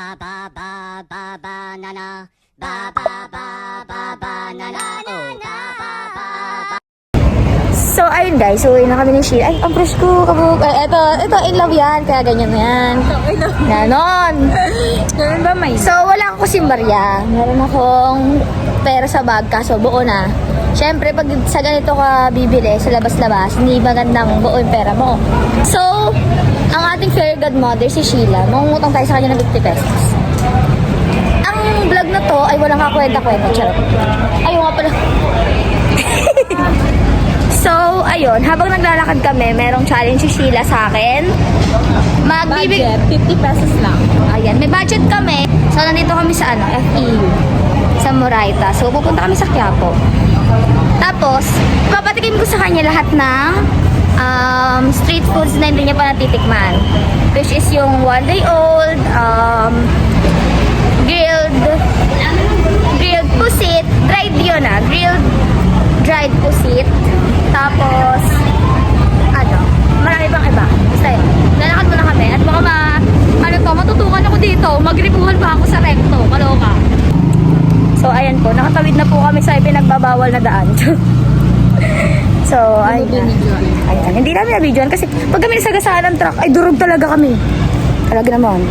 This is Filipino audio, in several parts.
ba ba ba ba banana ba ba ba ba banana oh ba ba ba ba So, ayun guys. So, na kami ni Sheila. Ay, ang fresh ko. Kabuk. Ay, eto, eto, in love yan. Kaya ganyan na yan. Ganon. Ganun ba may? So, wala akong simbarya. Meron akong pera sa bag, kaso buo na. Siyempre, pag sa ganito ka bibili, sa labas-labas, hindi magandang buo yung pera mo. So, ating fairy godmother, si Sheila, mangungutang tayo sa kanya ng 50 pesos. Ang vlog na to ay walang kakwenta-kwenta. Charot. Ayun nga pala. so, ayun, habang naglalakad kami, merong challenge si Sheila sa akin. Magbibig... Budget, 50 pesos lang. Ayan, may budget kami. So, nandito kami sa ano, FEU. Sa Moraita. So, pupunta kami sa Quiapo. Tapos, papatikim ko sa kanya lahat ng um, street foods na hindi niya pa natitikman. Which is yung one day old, um, grilled, grilled pusit, dried yun ah, grilled dried pusit. Tapos, ano, marami pang iba. Basta yun. Lalakad muna kami at baka ma, ano to, matutukan ako dito. Magripuhan pa ako sa recto. Kaloka. So, ayan po. Nakatawid na po kami sa pinagbabawal na daan. so, ayan. Ayan. Hindi namin na-videoan kasi pag kami nasagasaan ng truck, ay durog talaga kami. Talaga naman.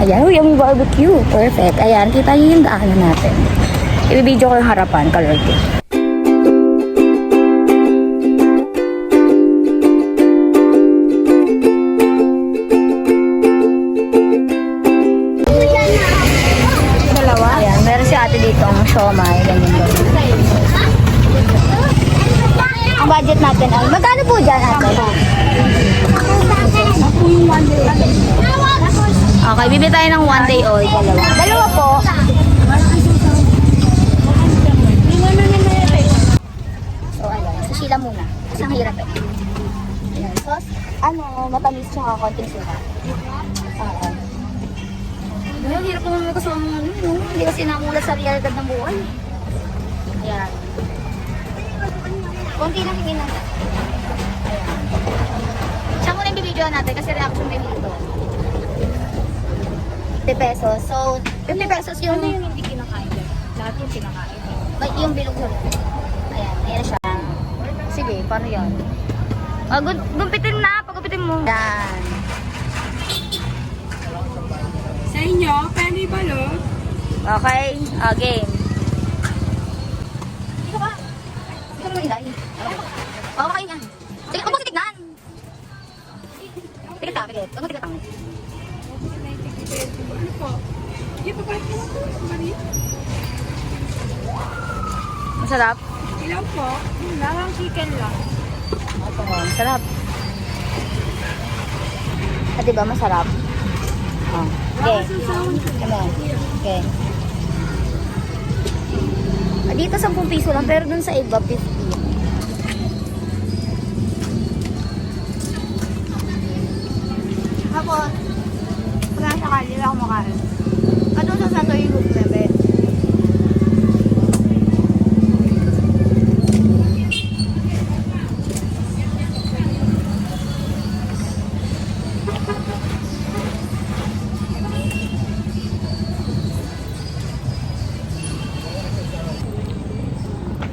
Ayan, uy, yung barbecue. Perfect. Ayan, kita niyo yung daanan natin. Ibibideo ko yung harapan, color ko. Dalawa? Ayan, meron si ate dito ang siomay. Ganyan ganyan. Ang budget natin ay, magkano po dyan ate? Okay, bibili tayo ng one day oil. Dalawa. Dalawa po. So, ayan. Sa Sheila muna. Kasi ang hirap eh. Ayan. Sauce, ano, matamis tsaka konting suka. Oo. Ano, hirap naman may kasama mo. ano, Hindi kasi namulat sa realidad ng buhay. Ayan. Konti lang hingin. Ayan. Siya muna yung bibidyoan natin kasi reaction time dito. 50 pesos. So, 50 pesos yung... Ano yung hindi kinakain? Lahat yung kinakain. Ba, yung bilog sa Ayan, ayan siya. Sige, paano yan? Ah, gu gumpitin na, paggupitin mo. Yan. Sa inyo, penny balot. Okay, ah, game. Dito ka. Dito mo ilay. Oo, kayo yan. Sige, huwag mo titignan. Tikit ka, tikit. Huwag mo tikit ang. Ano po? Yung babayad mo po, Mari. Masarap. Ilan po? Lalang chicken lang. Ito mo, masarap. Ah, diba masarap? Oh. Okay. Ano? Okay. Ah, dito 10 piso lang, pero dun sa iba 50. Ako, pag nasa kalye ako makain. Ano sa sa yung group na be?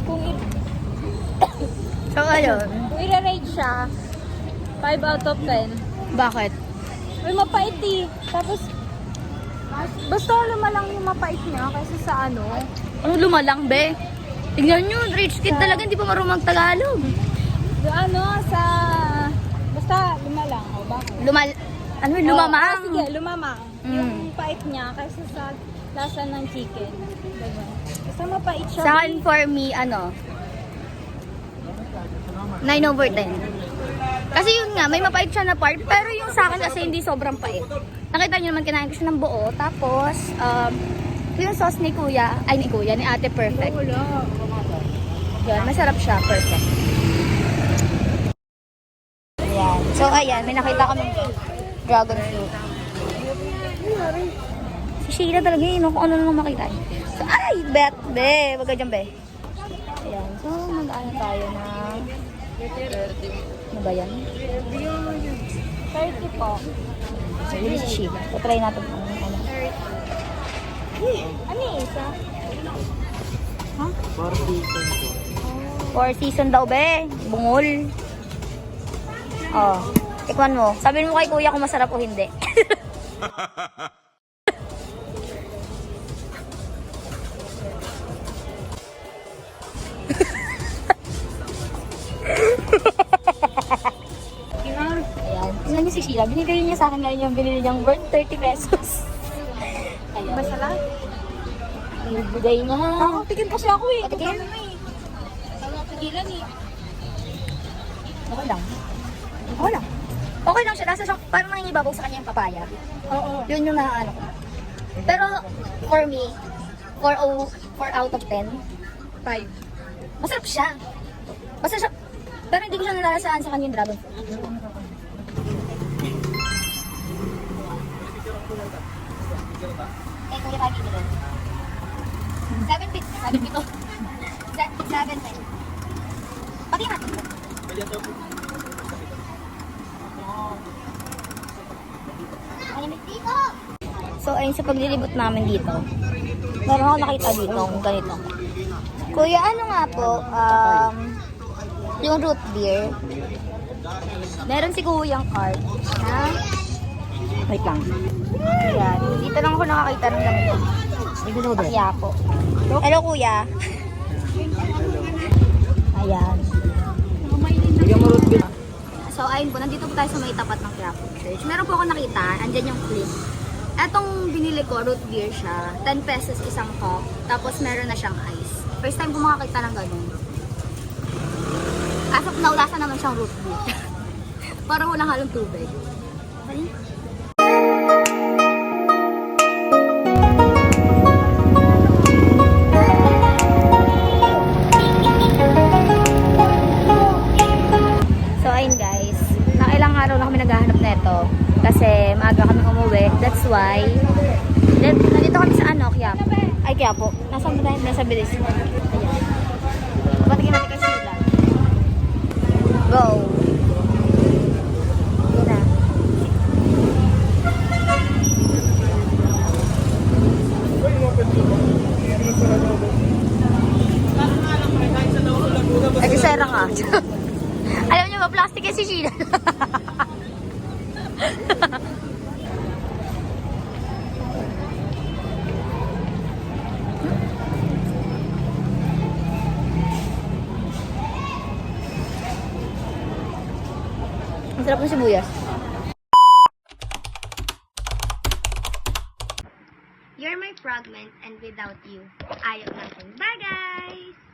Kung, i- So, ayun. kung i-rate siya, 5 out of 10. Bakit? Uy, mapait eh. Tapos, basta lumalang yung mapait niya kaysa sa ano. Ano lumalang, be? Tingnan nyo, rich kid talaga, hindi pa marunong Tagalog. Yung ano, sa... Basta lumalang. O, bakit? Lumal... Ano, lumamang. Oh, ah, sige, lumamang. Mm. Yung pait niya kaysa sa lasa ng chicken. Diba? Basta mapait siya. Sa akin, for me, ano, 9 over 10. Kasi yun nga, may mapait siya na part, pero yung sa akin kasi hindi sobrang pait. Nakita niyo naman, kinain ko siya ng buo, tapos, um, yung sauce ni kuya, ay ni kuya, ni ate perfect. Yun, masarap siya, perfect. Ayan. So, ayan, may nakita kami dragon fruit. Si Sheila talaga yun, kung ano lang makita. So, ay, bet, be, wag ka dyan, be. Ayan, so, mag-ano tayo na... Ano ba yan? 30 po. Si Sheila. So, try natin kung ano. Ano yung isa? Ha? Four season Four season daw, be. Bungol. Oh. Tikman mo. Sabihin mo kay kuya kung masarap o hindi. Ayan. Tingnan niyo si Sheila. Binigay niya sa akin ngayon yung binili niyang worth 30 pesos. Ayan. Masarap? Ibigay niya. Nakakatigil kasi ako eh. Patikim. Tigilan eh. Okay lang. Okay lang. Okay lang siya. Nasa siya, parang nangingibabaw sa kanya yung papaya. Oo. Yun yung naano ko. Pero, for me, 4, 4 out of 10, Five. masarap siya. Masarap siya. Pero hindi ko siya nalalasaan sa kanya yung dragon fruit. Eh, kuya tayo dito. 7 bit. 7 bit. 7 bit. Pati natin. So, ayun sa paglilibot namin dito. Meron ako nakita dito, ganito. Kuya, ano nga po, um, yung root beer, meron si kuyang card, ha? Wait lang. Ayan, dito lang ako nakakita ng ganito. Kaya po. Hello, kuya. Ayan. So, ayun po, nandito po tayo sa may tapat ng Quiapo Church. Meron po ako nakita, andyan yung clip. Etong binili ko, root beer siya. 10 pesos isang cup. Tapos meron na siyang ice. First time ko makakita ng ganun. As of now, lasa naman siyang root beer. Parang walang halong tubig. Ayun. So ayun guys, nakailang araw na kami naghahanap nito kasi maaga kami umuwi. That's why then, nandito kami sa ano, Quiapo. Ay, Quiapo. Tayo? Nasa Bilis. Ayan. Patingin natin kay sila. Go! Ang sarap ng sibuyas. You're my fragment and without you, ayaw natin. Bye guys!